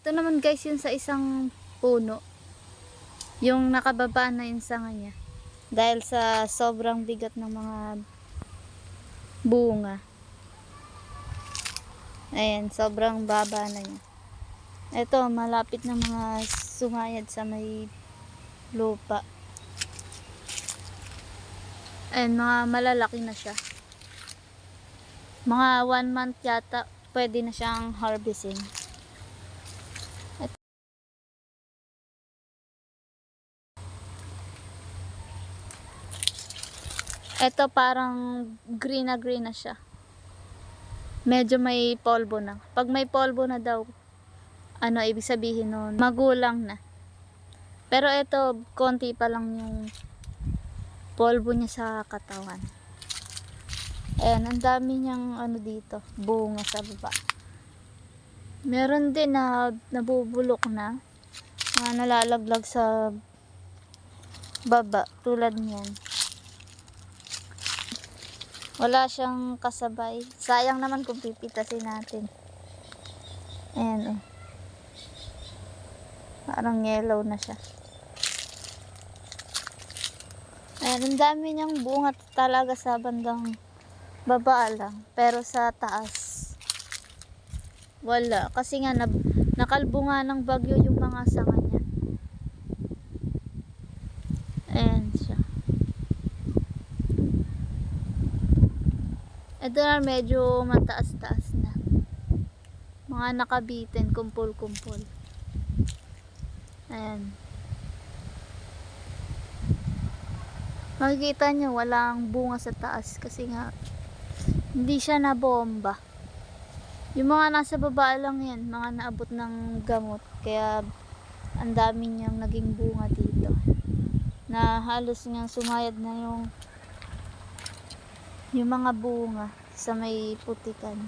Ito naman guys yun sa isang puno. Yung nakababa na yung sanga niya. Dahil sa sobrang bigat ng mga bunga. Ayan, sobrang baba na niya. Ito, malapit na mga sumayad sa may lupa. Ayan, mga malalaki na siya. Mga one month yata, pwede na siyang harvesting. Ito parang green na green na siya. Medyo may polvo na. Pag may polvo na daw, ano ibig sabihin nun, magulang na. Pero ito, konti pa lang yung polvo niya sa katawan. Ayan, ang dami niyang ano dito, bunga sa baba. Meron din na nabubulok na, mga nalalaglag sa baba, tulad niyan. Wala siyang kasabay. Sayang naman kung pipitasin natin. Ayan oh. Parang yellow na siya. Ayan, ang dami niyang bunga talaga sa bandang baba lang. Pero sa taas, wala. Kasi nga, nab- nakalbo nga ng bagyo yung mga sanga niya. Ayan siya. Ito na medyo mataas-taas na. Mga nakabitin, kumpul-kumpul. Ayan. Makikita nyo, walang bunga sa taas kasi nga hindi siya nabomba. Yung mga nasa baba lang yan, mga naabot ng gamot. Kaya ang dami niyang naging bunga dito. Na halos niyang sumayad na yung yung mga bunga sa may putikan.